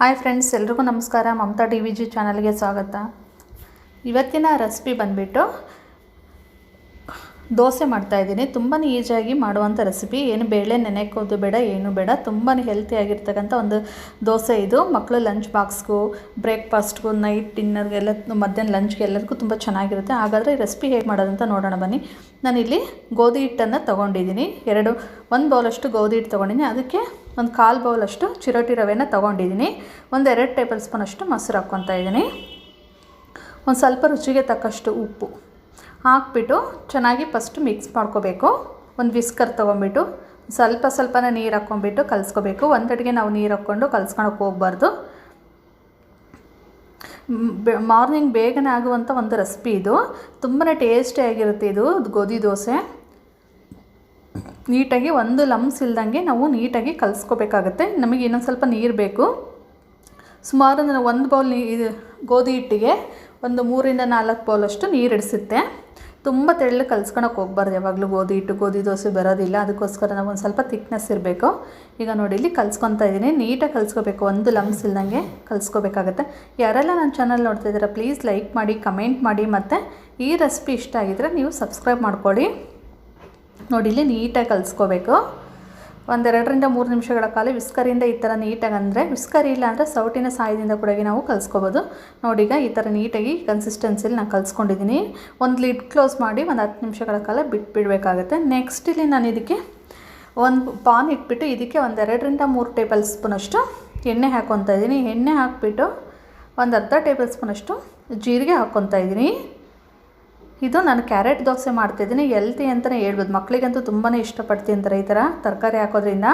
Hi friends ಎಲ್ರಿಗೂ ನಮಸ್ಕಾರ. Mamata T V G ಚಾನಲ್ಗೆ ಸ್ವಾಗತ. ಇವತ್ತಿನ ರೆಸಿಪಿ ಬಂದುಬಿಟ್ಟು ದೋಸೆ ಮಾಡ್ತಾಯಿದ್ದೀನಿ ತುಂಬಾ ಈಸಿಯಾಗಿ ಮಾಡುವಂಥ ರೆಸಿಪಿ ಏನು ಬೇಳೆ ನೆನೆಕೋದು ಬೇಡ, ಏನು ಬೇಡ. ತುಂಬಾ ಹೆಲ್ತಿಯಾಗಿರ್ತಕ್ಕಂಥ ಒಂದು ದೋಸೆ ಇದು. ಮಕ್ಕಳು ಲಂಚ್ ಬಾಕ್ಸ್ಗೂ ಬ್ರೇಕ್ಫಾಸ್ಟ್ಗೂ ನೈಟ್ ಡಿನ್ನರ್ಗೆಲ್ಲ ಮಧ್ಯಾಹ್ನ ಲಂಚ್ಗೆ ಎಲ್ಲರಿಗೂ ತುಂಬ ಚೆನ್ನಾಗಿರುತ್ತೆ. ಹಾಗಾದರೆ ಈ ರೆಸಿಪಿ ಹೇಗೆ ಮಾಡೋದಂತ ನೋಡೋಣ ಬನ್ನಿ. ನಾನಿಲ್ಲಿ ಗೋಧಿ ಹಿಟ್ಟನ್ನು ತೊಗೊಂಡಿದ್ದೀನಿ. ಎರಡು, ಒಂದು ಬೌಲಷ್ಟು ಗೋಧಿ ಹಿಟ್ಟು ತೊಗೊಂಡಿದ್ದೀನಿ ಅದಕ್ಕೆ ಒಂದು ಕಾಲು ಬೌಲಷ್ಟು ಚಿರೋಟಿ ರವೆನ ತೊಗೊಂಡಿದ್ದೀನಿ. ಒಂದು ಎರಡು ಟೇಬಲ್ ಸ್ಪೂನಷ್ಟು ಮೊಸರು ಹಾಕ್ಕೊತಾ ಇದ್ದೀನಿ. ಒಂದು ಸ್ವಲ್ಪ ರುಚಿಗೆ ತಕ್ಕಷ್ಟು ಉಪ್ಪು. ಹಾಕ್ಬಿಟ್ಟು ಚೆನ್ನಾಗಿ ಫಸ್ಟು ಮಿಕ್ಸ್ ಮಾಡ್ಕೋಬೇಕು. ಒಂದು ವಿಸ್ಕರ್ ತೊಗೊಂಬಿಟ್ಟು ಸ್ವಲ್ಪ ಸ್ವಲ್ಪನೇ ನೀರು ಹಾಕ್ಕೊಂಬಿಟ್ಟು ಕಲಿಸ್ಕೋಬೇಕು. ಒಂದಡಿಗೆ ನಾವು ನೀರು ಹಾಕ್ಕೊಂಡು ಕಲ್ಸ್ಕೊಳಕ್ಕೆ ಹೋಗ್ಬಾರ್ದು. ಮಾರ್ನಿಂಗ್ ಬೇಗನೆ ಆಗುವಂಥ ಒಂದು ರೆಸಿಪಿ ಇದು. ತುಂಬಾ ಟೇಸ್ಟಿಯಾಗಿರುತ್ತೆ ಇದು ಗೋಧಿ ದೋಸೆ. ನೀಟಾಗಿ ಒಂದು ಲಮ್ಸ್ ಇಲ್ದಂಗೆ ನಾವು ನೀಟಾಗಿ ಕಲಿಸ್ಕೋಬೇಕಾಗತ್ತೆ. ನಮಗೆ ಇನ್ನೊಂದು ಸ್ವಲ್ಪ ನೀರು ಬೇಕು. ಸುಮಾರು ಒಂದು ಬೌಲ್ ನೀ ಗೋಧಿ ಹಿಟ್ಟಿಗೆ ಒಂದು ಮೂರಿಂದ ನಾಲ್ಕು ಬೌಲಷ್ಟು ನೀರು ಇಡಿಸುತ್ತೆ. ತುಂಬ ತೆಳ್ಳಗೆ ಕಲ್ಸ್ಕೊಳಕ್ಕೆ ಹೋಗ್ಬಾರ್ದು. ಯಾವಾಗಲೂ ಗೋಧಿ ಹಿಟ್ಟು, ಗೋಧಿ ದೋಸೆ ಬರೋದಿಲ್ಲ. ಅದಕ್ಕೋಸ್ಕರ ನಾವು ಒಂದು ಸ್ವಲ್ಪ ತಿಕ್ನೆಸ್ ಇರಬೇಕು. ಈಗ ನೋಡಿ, ಇಲ್ಲಿ ಕಲ್ಸ್ಕೊತಾ ಇದ್ದೀನಿ. ನೀಟಾಗಿ ಕಲ್ಸ್ಕೋಬೇಕು. ಒಂದು ಲಮ್ಸ್ ಇಲ್ದಂಗೆ ಕಲ್ಸ್ಕೋಬೇಕಾಗತ್ತೆ. ಯಾರೆಲ್ಲ ನನ್ನ ಚಾನಲ್ ನೋಡ್ತಾ ಇದ್ದೀರಾ ಪ್ಲೀಸ್ ಲೈಕ್ ಮಾಡಿ ಕಮೆಂಟ್ ಮಾಡಿ. ಮತ್ತು ಈ ರೆಸಿಪಿ ಇಷ್ಟ ಆಗಿದ್ರೆ ನೀವು ಸಬ್ಸ್ಕ್ರೈಬ್ ಮಾಡ್ಕೊಳ್ಳಿ. ನೋಡಿ, ಇಲ್ಲಿ ನೀಟಾಗಿ ಕಲಿಸ್ಕೋಬೇಕು. ಒಂದೆರಡರಿಂದ ಮೂರು ನಿಮಿಷಗಳ ಕಾಲ ವಿಸ್ಕರಿಂದ ಈ ಥರ ನೀಟಾಗಿ ಅಂದರೆ ವಿಸ್ಕರಿ ಇಲ್ಲ ಅಂದರೆ ಸೌಟಿನ ಸಹಾಯದಿಂದ ಕೂಡ ನಾವು ಕಲಿಸ್ಕೋಬೋದು. ನೋಡೀಗ ಈ ಥರ ನೀಟಾಗಿ ಕನ್ಸಿಸ್ಟೆನ್ಸಿಲಿ ನಾನು ಕಲಿಸ್ಕೊಂಡಿದ್ದೀನಿ. ಒಂದು ಲಿಡ್ ಕ್ಲೋಸ್ ಮಾಡಿ ಒಂದು ಹತ್ತು ನಿಮಿಷಗಳ ಕಾಲ ಬಿಟ್ಬಿಡಬೇಕಾಗತ್ತೆ. ನೆಕ್ಸ್ಟ್ ಇಲ್ಲಿ ನಾನು ಇದಕ್ಕೆ ಒಂದು ಪಾನ್ ಇಟ್ಬಿಟ್ಟು ಇದಕ್ಕೆ ಒಂದೆರಡರಿಂದ ಮೂರು ಟೇಬಲ್ ಸ್ಪೂನಷ್ಟು ಎಣ್ಣೆ ಹಾಕ್ಕೊತಾ ಇದ್ದೀನಿ. ಎಣ್ಣೆ ಹಾಕ್ಬಿಟ್ಟು ಒಂದು ಅರ್ಧ ಟೇಬಲ್ ಸ್ಪೂನಷ್ಟು ಜೀರಿಗೆ ಹಾಕ್ಕೊತಾ ಇದ್ದೀನಿ. ಇದು ನಾನು ಕ್ಯಾರೆಟ್ ದೋಸೆ ಮಾಡ್ತಿದ್ದೀನಿ ಎಲ್ತಿ ಅಂತಲೇ ಹೇಳ್ಬೋದು. ಮಕ್ಕಳಿಗಂತೂ ತುಂಬಾ ಇಷ್ಟಪಡ್ತೀನಿ ತಿಂತಾರೆ ಈ ಥರ. ತರಕಾರಿ ಹಾಕೋದ್ರಿಂದ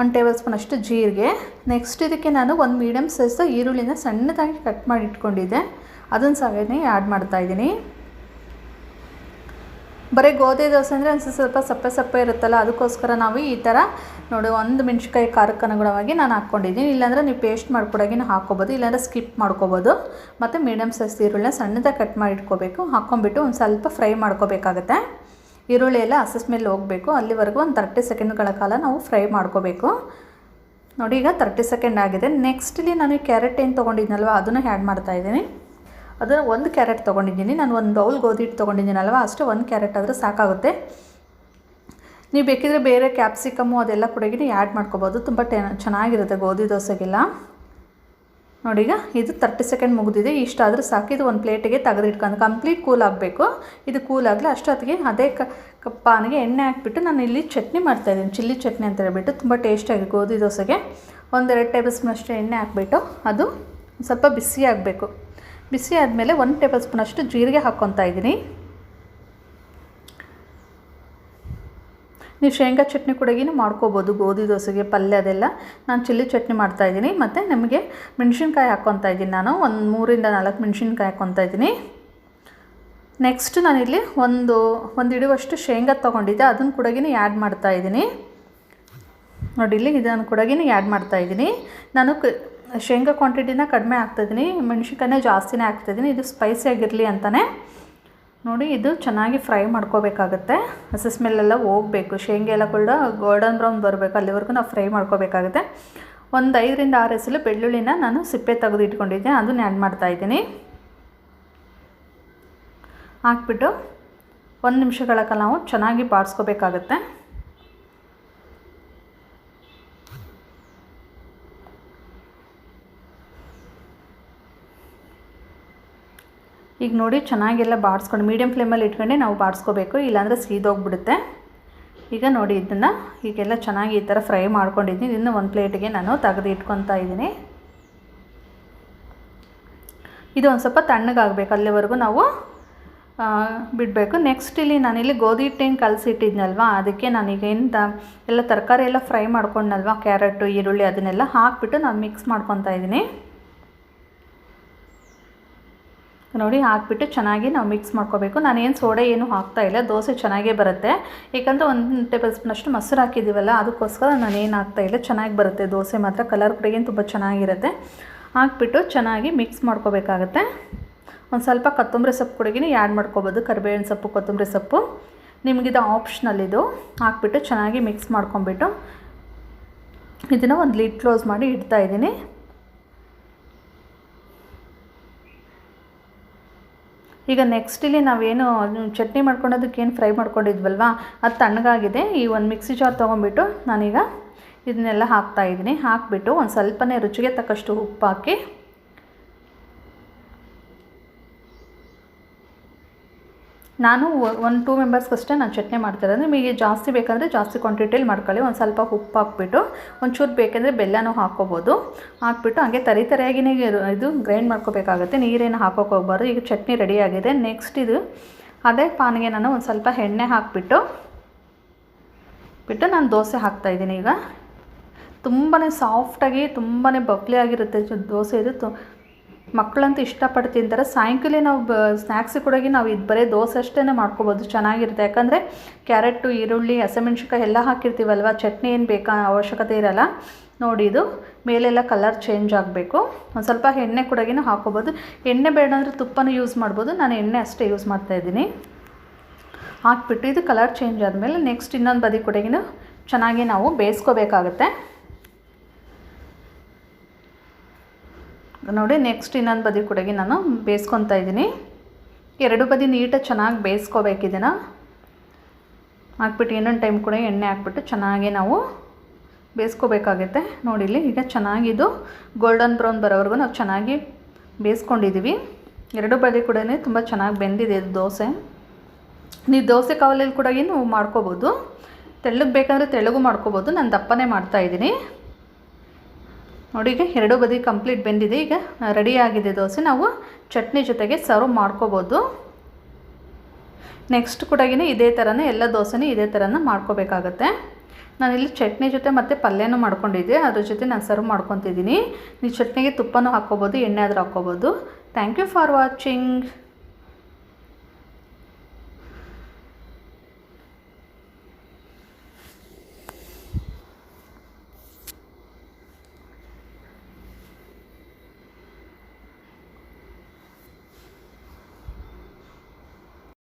ಒನ್ ಟೇಬಲ್ ಸ್ಪೂನ್ ಅಷ್ಟು ಜೀರಿಗೆ. ನೆಕ್ಸ್ಟ್ ಇದಕ್ಕೆ ನಾನು ಒಂದು ಮೀಡಿಯಮ್ ಸೈಜ್ ಈರುಳ್ಳಿನ ಸಣ್ಣದಾಗಿ ಕಟ್ ಮಾಡಿ ಇಟ್ಕೊಂಡಿದ್ದೆ. ಅದನ್ನು ಸಹ ಆ್ಯಡ್ ಮಾಡ್ತಾಯಿದ್ದೀನಿ ಬರೀ ಗೋಧಿ ದೋಸೆ ಅಂದರೆ ಒಂದು ಸ್ವಲ್ಪ ಸಪ್ಪೆ ಸಪ್ಪೆ ಇರುತ್ತಲ್ಲ, ಅದಕ್ಕೋಸ್ಕರ ನಾವು ಈ ಥರ ನೋಡಿ ಒಂದು ಮೆಣಸಿಕಾಯಿ ಖಾರಕ್ಕೆ ಅನುಗುಣವಾಗಿ ನಾನು ಹಾಕ್ಕೊಂಡಿದ್ದೀನಿ. ಇಲ್ಲಾಂದರೆ ನೀವು ಪೇಸ್ಟ್ ಮಾಡ್ಕೊಡೋಗಿನೂ ಹಾಕ್ಕೋಬೋದು, ಇಲ್ಲಾಂದರೆ ಸ್ಕಿಪ್ ಮಾಡ್ಕೋಬೋದು. ಮತ್ತು ಮೀಡಿಯಮ್ ಸೈಜ್ ಈರುಳ್ಳಿನ ಸಣ್ಣದಾಗಿ ಕಟ್ ಮಾಡಿ ಇಟ್ಕೋಬೇಕು. ಹಾಕ್ಕೊಂಬಿಟ್ಟು ಒಂದು ಸ್ವಲ್ಪ ಫ್ರೈ ಮಾಡ್ಕೋಬೇಕಾಗತ್ತೆ. ಈರುಳ್ಳಿ ಎಲ್ಲ ಹಸಸ್ ಮೇಲೆ ಹೋಗಬೇಕು. ಅಲ್ಲಿವರೆಗೂ ಒಂದು ತರ್ಟಿ ಸೆಕೆಂಡ್ಗಳ ಕಾಲ ನಾವು ಫ್ರೈ ಮಾಡ್ಕೋಬೇಕು. ನೋಡಿ ಈಗ ತರ್ಟಿ ಸೆಕೆಂಡ್ ಆಗಿದೆ. ನೆಕ್ಸ್ಟಲ್ಲಿ ನಾನು ಈ ಕ್ಯಾರೆಟ್ ಏನು ತೊಗೊಂಡಿದ್ನಲ್ವ, ಅದನ್ನು ಆ್ಯಡ್ ಮಾಡ್ತಾಯಿದ್ದೀನಿ ಅದನ್ನು ಒಂದು ಕ್ಯಾರೆಟ್ ತೊಗೊಂಡಿದ್ದೀನಿ. ನಾನು ಒಂದು ಬೌಲ್ ಗೋಧಿ ಹಿಟ್ಟು ತೊಗೊಂಡಿದ್ದೀನಲ್ವ? ಅಷ್ಟು ಒಂದು ಕ್ಯಾರೆಟ್ ಆದರೆ ಸಾಕಾಗುತ್ತೆ. ನೀವು ಬೇಕಿದ್ರೆ ಬೇರೆ ಕ್ಯಾಪ್ಸಿಕಮ್ಮು ಅದೆಲ್ಲ ಕೂಡ ಆ್ಯಡ್ ಮಾಡ್ಕೋಬೋದು. ತುಂಬ ಟೆ ಚೆನ್ನಾಗಿರುತ್ತೆ ಗೋಧಿ ದೋಸೆಗೆಲ್ಲ. ನೋಡೀಗ ಇದು ತರ್ಟಿ ಸೆಕೆಂಡ್ ಮುಗಿದಿದೆ. ಇಷ್ಟಾದರೂ ಸಾಕು. ಇದು ಒಂದು ಪ್ಲೇಟಿಗೆ ತೆಗೆದಿಟ್ಕೊಂಡು ಕಂಪ್ಲೀಟ್ ಕೂಲ್ ಆಗಬೇಕು. ಇದು ಕೂಲ್ ಆಗಲಿ ಅಷ್ಟೊತ್ತಿಗೆ ಅದೇ ಕ ಪಾನಿಗೆ ಎಣ್ಣೆ ಹಾಕ್ಬಿಟ್ಟು ನಾನು ಇಲ್ಲಿ ಚಟ್ನಿ ಮಾಡ್ತಾಯಿದ್ದೀನಿ ಚಿಲ್ಲಿ ಚಟ್ನಿ ಅಂತ ಹೇಳ್ಬಿಟ್ಟು ತುಂಬ ಟೇಸ್ಟಾಗಿ ಗೋಧಿ ದೋಸೆಗೆ. ಒಂದೆರಡು ಟೇಬಲ್ ಸ್ಪೂನ್ ಅಷ್ಟು ಎಣ್ಣೆ ಹಾಕ್ಬಿಟ್ಟು ಅದು ಸ್ವಲ್ಪ ಬಿಸಿ ಆಗಬೇಕು. ಬಿಸಿ ಆದಮೇಲೆ ಒಂದು ಟೇಬಲ್ ಸ್ಪೂನಷ್ಟು ಜೀರಿಗೆ ಹಾಕ್ಕೊತಾ ಇದ್ದೀನಿ. ನೀವು ಶೇಂಗಾ ಚಟ್ನಿ ಕೂಡಗಿನೂ ಮಾಡ್ಕೋಬೋದು, ಗೋಧಿ ದೋಸೆಗೆ, ಪಲ್ಯ ಅದೆಲ್ಲ. ನಾನು ಚಿಲ್ಲಿ ಚಟ್ನಿ ಮಾಡ್ತಾಯಿದ್ದೀನಿ ಮತ್ತು ನಮಗೆ ಮೆಣಸಿನ್ಕಾಯಿ ಹಾಕ್ಕೊತಾ ಇದ್ದೀನಿ ನಾನು. ಒಂದು ಮೂರಿಂದ ನಾಲ್ಕು ಮೆಣಸಿನ್ಕಾಯಿ ಹಾಕ್ಕೊತಾ ಇದ್ದೀನಿ. ನೆಕ್ಸ್ಟ್ ನಾನಿಲ್ಲಿ ಒಂದು ಒಂದು ಇಡುವಷ್ಟು ಶೇಂಗಾ ತೊಗೊಂಡಿದ್ದೆ. ಅದನ್ನ ಕೂಡ ಆ್ಯಡ್ ಮಾಡ್ತಾಯಿದ್ದೀನಿ ನೋಡಿ, ಇಲ್ಲಿ ಇದನ್ನು ಕೂಡ ಆ್ಯಡ್ ಮಾಡ್ತಾಯಿದ್ದೀನಿ ನಾನು ಕ ಶೇಂಗಾ ಕ್ವಾಂಟಿಟಿನ ಕಡಿಮೆ ಹಾಕ್ತಾಯಿದ್ದೀನಿ ಮೆಣಸಿನ್ಕಾಯಿನೇ ಜಾಸ್ತಿನೇ ಹಾಕ್ತಾಯಿದ್ದೀನಿ ಇದು ಸ್ಪೈಸಿಯಾಗಿರಲಿ ಅಂತಲೇ ನೋಡಿ, ಇದು ಚೆನ್ನಾಗಿ ಫ್ರೈ ಮಾಡ್ಕೋಬೇಕಾಗುತ್ತೆ. ಹಸಿ ಸ್ಮೆಲ್ಲೆಲ್ಲ ಹೋಗಬೇಕು. ಶೇಂಗಾ ಎಲ್ಲ ಕೂಡ ಗೋಲ್ಡನ್ ಬ್ರೌನ್ ಬರಬೇಕು, ಅಲ್ಲಿವರೆಗೂ ನಾವು ಫ್ರೈ ಮಾಡ್ಕೋಬೇಕಾಗುತ್ತೆ. ಒಂದು ಐದರಿಂದ ಆರು ಹೆಸಲು ಬೆಳ್ಳುಳ್ಳಿನ ನಾನು ಸಿಪ್ಪೆ ತೆಗೆದು ಇಟ್ಕೊಂಡಿದ್ದೆ, ಅದನ್ನ ಆ್ಯಡ್ ಮಾಡ್ತಾಯಿದ್ದೀನಿ ಹಾಕ್ಬಿಟ್ಟು ಒಂದು ನಿಮಿಷಗಳ ಕಾಲ ನಾವು ಚೆನ್ನಾಗಿ ಬಾಡಿಸ್ಕೋಬೇಕಾಗತ್ತೆ ಈಗ ನೋಡಿ, ಚೆನ್ನಾಗೆಲ್ಲ ಬಾಡಿಸ್ಕೊಂಡು ಮೀಡಿಯಂ ಫ್ಲೇಮಲ್ಲಿ ಇಟ್ಕೊಂಡೆ, ನಾವು ಬಾಡಿಸ್ಕೋಬೇಕು ಇಲ್ಲಾಂದರೆ ಸೀದೋಗ್ಬಿಡುತ್ತೆ ಈಗ ನೋಡಿ, ಇದನ್ನು ಈಗೆಲ್ಲ ಚೆನ್ನಾಗಿ ಈ ಥರ ಫ್ರೈ ಮಾಡ್ಕೊಂಡಿದ್ದೀನಿ. ಇದನ್ನು ಒಂದು ಪ್ಲೇಟಿಗೆ ನಾನು ತೆಗೆದು ಇಟ್ಕೊತಾ ಇದ್ದೀನಿ. ಇದು ಒಂದು ಸ್ವಲ್ಪ ತಣ್ಣಗಾಗಬೇಕು ಅಲ್ಲಿವರೆಗೂ ನಾವು ಬಿಡಬೇಕು. ನೆಕ್ಸ್ಟ್ ಇಲ್ಲಿ ನಾನಿಲ್ಲಿ ಗೋಧಿ ಹಿಟ್ಟೇನು ಕಲಸಿಟ್ಟಿದ್ನಲ್ವ ಅದಕ್ಕೆ ನಾನೀಗ ಏನು ಎಲ್ಲ ತರಕಾರಿ ಎಲ್ಲ ಫ್ರೈ ಮಾಡ್ಕೊಂಡಲ್ವ ಕ್ಯಾರೆಟು, ಈರುಳ್ಳಿ ಅದನ್ನೆಲ್ಲ ಹಾಕ್ಬಿಟ್ಟು ನಾನು ಮಿಕ್ಸ್ ಮಾಡ್ಕೊತಾ ಇದ್ದೀನಿ. ನೋಡಿ ಹಾಕ್ಬಿಟ್ಟು ಚೆನ್ನಾಗಿ ನಾವು ಮಿಕ್ಸ್ ಮಾಡ್ಕೋಬೇಕು. ನಾನೇನು ಸೋಡೆ ಏನು ಹಾಕ್ತಾ ಇಲ್ಲ, ದೋಸೆ ಚೆನ್ನಾಗೇ ಬರುತ್ತೆ. ಏಕೆಂದರೆ ಒಂದು ಟೇಬಲ್ ಸ್ಪೂನಷ್ಟು ಮೊಸರು ಹಾಕಿದ್ದೀವಲ್ಲ ಅದಕ್ಕೋಸ್ಕರ ನಾನು ಏನು ಹಾಕ್ತಾ ಇಲ್ಲ, ಚೆನ್ನಾಗಿ ಬರುತ್ತೆ. ದೋಸೆ ಮಾತ್ರ ಕಲರ್ ಕೂಡ ಏನು ತುಂಬ ಚೆನ್ನಾಗಿರುತ್ತೆ. ಹಾಕ್ಬಿಟ್ಟು ಚೆನ್ನಾಗಿ ಮಿಕ್ಸ್ ಮಾಡ್ಕೋಬೇಕಾಗತ್ತೆ. ಒಂದು ಸ್ವಲ್ಪ ಕೊತ್ತಂಬರಿ ಸೊಪ್ಪು ಕೂಡಗಿನ ಆ್ಯಡ್ ಮಾಡ್ಕೋಬೋದು, ಕರಿಬೇವಿನ ಸೊಪ್ಪು, ಕೊತ್ತಂಬರಿ ಸೊಪ್ಪು. ನಿಮಗಿದು ಆಪ್ಷನಲ್ ಇದು. ಹಾಕ್ಬಿಟ್ಟು ಚೆನ್ನಾಗಿ ಮಿಕ್ಸ್ ಮಾಡ್ಕೊಂಬಿಟ್ಟು ಇದನ್ನು ಒಂದು ಲಿಡ್ ಕ್ಲೋಸ್ ಮಾಡಿ ಇಡ್ತಾ ಇದ್ದೀನಿ. ಈಗ ನೆಕ್ಸ್ಟ್ ಇಲ್ಲಿ ನಾವೇನು ಚಟ್ನಿ ಏನು ಫ್ರೈ ಮಾಡ್ಕೊಂಡಿದ್ವಲ್ವಾ? ಅದು ತಣ್ಣಗಾಗಿದೆ. ಈ ಒಂದು ಮಿಕ್ಸಿ ಜಾರ್ ತೊಗೊಂಬಿಟ್ಟು ನಾನೀಗ ಇದನ್ನೆಲ್ಲ ಹಾಕ್ತಾ ಇದ್ದೀನಿ. ಹಾಕಿಬಿಟ್ಟು ಒಂದು ಸ್ವಲ್ಪನೇ ರುಚಿಗೆ ತಕ್ಕಷ್ಟು ಉಪ್ಪು ಹಾಕಿ ನಾನು ಒಂದು ಟೂ ಮೆಂಬರ್ಸ್ಗಷ್ಟೇ ನಾನು ಚಟ್ನಿ ಮಾಡ್ತಿರೋದು. ನಿಮಗೆ ಜಾಸ್ತಿ ಬೇಕಂದರೆ ಜಾಸ್ತಿ ಕ್ವಾಂಟಿಟಿಯಲ್ಲಿ ಮಾಡ್ಕೊಳ್ಳಿ. ಒಂದು ಸ್ವಲ್ಪ ಉಪ್ಪು ಹಾಕ್ಬಿಟ್ಟು, ಒಂಚೂರು ಬೇಕೆಂದರೆ ಬೆಲ್ಲನೂ ಹಾಕ್ಕೋಬೋದು. ಹಾಕ್ಬಿಟ್ಟು ಹಾಗೆ ತರಿ ತರಿಯಾಗಿನೇ ಇದು ಗ್ರೈಂಡ್ ಮಾಡ್ಕೋಬೇಕಾಗುತ್ತೆ. ನೀರೇನು ಹಾಕೋಕೆ ಹೋಗ್ಬಾರ್ದು. ಈಗ ಚಟ್ನಿ ರೆಡಿ ಆಗಿದೆ. ನೆಕ್ಸ್ಟ್ ಇದು, ಅದೇ ಪಾನಿಗೆ ನಾನು ಒಂದು ಸ್ವಲ್ಪ ಎಣ್ಣೆ ಹಾಕಿಬಿಟ್ಟು, ಬಿಟ್ಟು ನಾನು ದೋಸೆ ಹಾಕ್ತಾಯಿದ್ದೀನಿ ಈಗ. ತುಂಬಾ ಸಾಫ್ಟಾಗಿ ತುಂಬಾ ಬಬ್ಲಿ ಆಗಿರುತ್ತೆ ದೋಸೆ ಇದು ತು ಮಕ್ಕಳಂತೂ ಇಷ್ಟಪಟ್ಟು ತಿಂತಾರೆ ಸಾಯಂಕಾಲ ನಾವು ಬ ಸ್ನ್ಯಾಕ್ಸ್ ಕೂಡ ನಾವು ಇದು ಬರೀ ದೋಸೆ ಅಷ್ಟೇ ಮಾಡ್ಕೋಬೋದು. ಚೆನ್ನಾಗಿರುತ್ತೆ. ಯಾಕಂದರೆ ಕ್ಯಾರೆಟು, ಈರುಳ್ಳಿ, ಹಸೆಮೆಣ್ಸಿನ್ಕಾಯಿ ಎಲ್ಲ ಹಾಕಿರ್ತೀವಲ್ವ? ಚಟ್ನಿ ಏನು ಬೇಕಾ? ಅವಶ್ಯಕತೆ ಇರಲ್ಲ. ನೋಡಿ ಇದು ಮೇಲೆಲ್ಲ ಕಲರ್ ಚೇಂಜ್ ಆಗಬೇಕು. ಒಂದು ಸ್ವಲ್ಪ ಎಣ್ಣೆ ಕೂಡಗಿನೂ ಹಾಕೋಬೋದು ಎಣ್ಣೆ ಬೇಡ ಅಂದರೆ ತುಪ್ಪನೂ ಯೂಸ್ ಮಾಡ್ಬೋದು. ನಾನು ಎಣ್ಣೆ ಅಷ್ಟೇ ಯೂಸ್ ಮಾಡ್ತಾಯಿದ್ದೀನಿ ಹಾಕ್ಬಿಟ್ಟು ಇದು ಕಲರ್ ಚೇಂಜ್ ಆದಮೇಲೆ ನೆಕ್ಸ್ಟ್ ಇನ್ನೊಂದು ಬದಿ ಕೂಡಗಿನೂ ಚೆನ್ನಾಗಿ ನಾವು ಬೇಯಿಸ್ಕೋಬೇಕಾಗತ್ತೆ. ನೋಡಿ ನೆಕ್ಸ್ಟ್ ಇನ್ನೊಂದು ಬದಿ ಕೂಡಗೆ ನಾನು ಬೇಯಿಸ್ಕೊತಾ ಇದ್ದೀನಿ. ಎರಡು ಬದಿ ನೀಟಾಗಿ ಚೆನ್ನಾಗಿ ಬೇಯಿಸ್ಕೋಬೇಕು ಇದನ್ನು ಹಾಕ್ಬಿಟ್ಟು ಇನ್ನೊಂದು ಟೈಮ್ ಕೂಡ ಎಣ್ಣೆ ಹಾಕ್ಬಿಟ್ಟು ಚೆನ್ನಾಗಿ ನಾವು ಬೇಯಿಸ್ಕೋಬೇಕಾಗುತ್ತೆ. ನೋಡಿ, ಇಲ್ಲಿ ಈಗ ಚೆನ್ನಾಗಿದ್ದು ಗೋಲ್ಡನ್ ಬ್ರೌನ್ ಬರೋವರೆಗೂ ನಾವು ಚೆನ್ನಾಗಿ ಬೇಯಿಸ್ಕೊಂಡಿದ್ದೀವಿ ಎರಡು ಬದಿ ಕೂಡ ತುಂಬ ಚೆನ್ನಾಗಿ ಬೆಂದಿದೆ ಇದು ದೋಸೆ. ನೀವು ದೋಸೆ ಕಾವಲಲ್ಲಿ ಕೂಡ ನೀವು ಮಾಡ್ಕೋಬೋದು. ತೆಳ್ಳಗೆ ಬೇಕಾದರೆ ತೆಳ್ಳಗೂ ಮಾಡ್ಕೋಬೋದು. ನಾನು ದಪ್ಪನೇ ಮಾಡ್ತಾಯಿದ್ದೀನಿ ನೋಡಿ, ಈಗ ಎರಡು ಬದಿ ಕಂಪ್ಲೀಟ್ ಬೆಂದಿದೆ. ಈಗ ರೆಡಿಯಾಗಿದೆ ದೋಸೆ. ನಾವು ಚಟ್ನಿ ಜೊತೆಗೆ ಸರ್ವ್ ಮಾಡ್ಕೋಬೋದು. ನೆಕ್ಸ್ಟ್ ಕೂಡಗಿನೇ ಇದೇ ಥರನೇ ಎಲ್ಲ ದೋಸೆನೂ ಇದೇ ಥರನೇ ಮಾಡ್ಕೋಬೇಕಾಗತ್ತೆ. ನಾನಿಲ್ಲಿ ಚಟ್ನಿ ಜೊತೆ ಮತ್ತು ಪಲ್ಯನೂ ಮಾಡ್ಕೊಂಡಿದ್ದೆ. ಅದ್ರ ಜೊತೆ ನಾನು ಸರ್ವ್ ಮಾಡ್ಕೊತಿದ್ದೀನಿ. ನೀವು ಚಟ್ನಿಗೆ ತುಪ್ಪನೂ ಹಾಕ್ಕೋಬೋದು, ಎಣ್ಣೆ ಆದರೂ ಹಾಕ್ಕೋಬೋದು. Thank you for watching